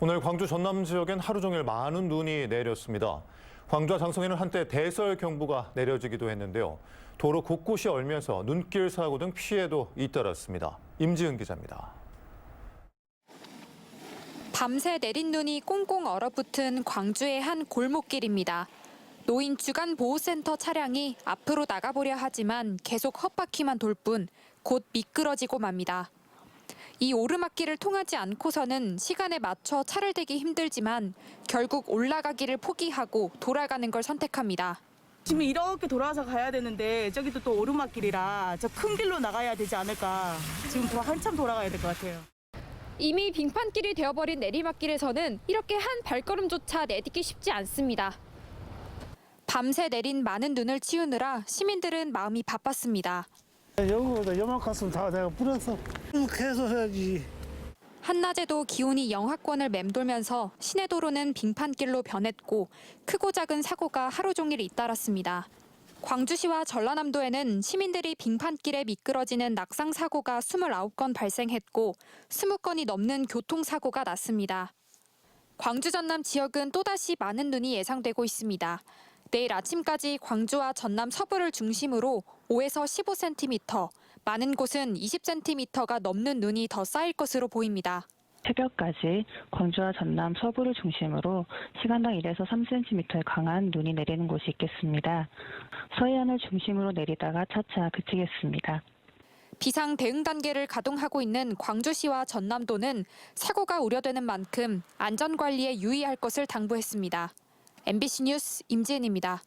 오늘 광주 전남 지역엔 하루 종일 많은 눈이 내렸습니다. 광주와 장성에는 한때 대설 경보가 내려지기도 했는데요. 도로 곳곳이 얼면서 눈길 사고 등 피해도 잇따랐습니다. 임지은 기자입니다. 밤새 내린 눈이 꽁꽁 얼어붙은 광주의 한 골목길입니다. 노인 주간 보호센터 차량이 앞으로 나가보려 하지만 계속 헛바퀴만 돌 뿐 곧 미끄러지고 맙니다. 이 오르막길을 통하지 않고서는 시간에 맞춰 차를 대기 힘들지만 결국 올라가기를 포기하고 돌아가는 걸 선택합니다. 지금 이렇게 돌아서 가야 되는데 저기도 또 오르막길이라 저 큰 길로 나가야 되지 않을까. 지금 더 한참 돌아가야 될 것 같아요. 이미 빙판길이 되어버린 내리막길에서는 이렇게 한 발걸음조차 내딛기 쉽지 않습니다. 밤새 내린 많은 눈을 치우느라 시민들은 마음이 바빴습니다. 여기보다 요만큼 다 내가 뿌렸어. 계속 해야지. 한낮에도 기온이 영하권을 맴돌면서 시내 도로는 빙판길로 변했고 크고 작은 사고가 하루 종일 잇따랐습니다. 광주시와 전라남도에는 시민들이 빙판길에 미끄러지는 낙상 사고가 29건 발생했고 20건이 넘는 교통사고가 났습니다. 광주 전남 지역은 또다시 많은 눈이 예상되고 있습니다. 내일 아침까지 광주와 전남 서부를 중심으로 5에서 15cm, 많은 곳은 20cm가 넘는 눈이 더 쌓일 것으로 보입니다. 새벽까지 광주와 전남 서부를 중심으로 시간당 1에서 3cm의 강한 눈이 내리는 곳이 있겠습니다. 서해안을 중심으로 내리다가 차차 그치겠습니다. 비상 대응 단계를 가동하고 있는 광주시와 전남도는 사고가 우려되는 만큼 안전 관리에 유의할 것을 당부했습니다. MBC 뉴스 임지은입니다.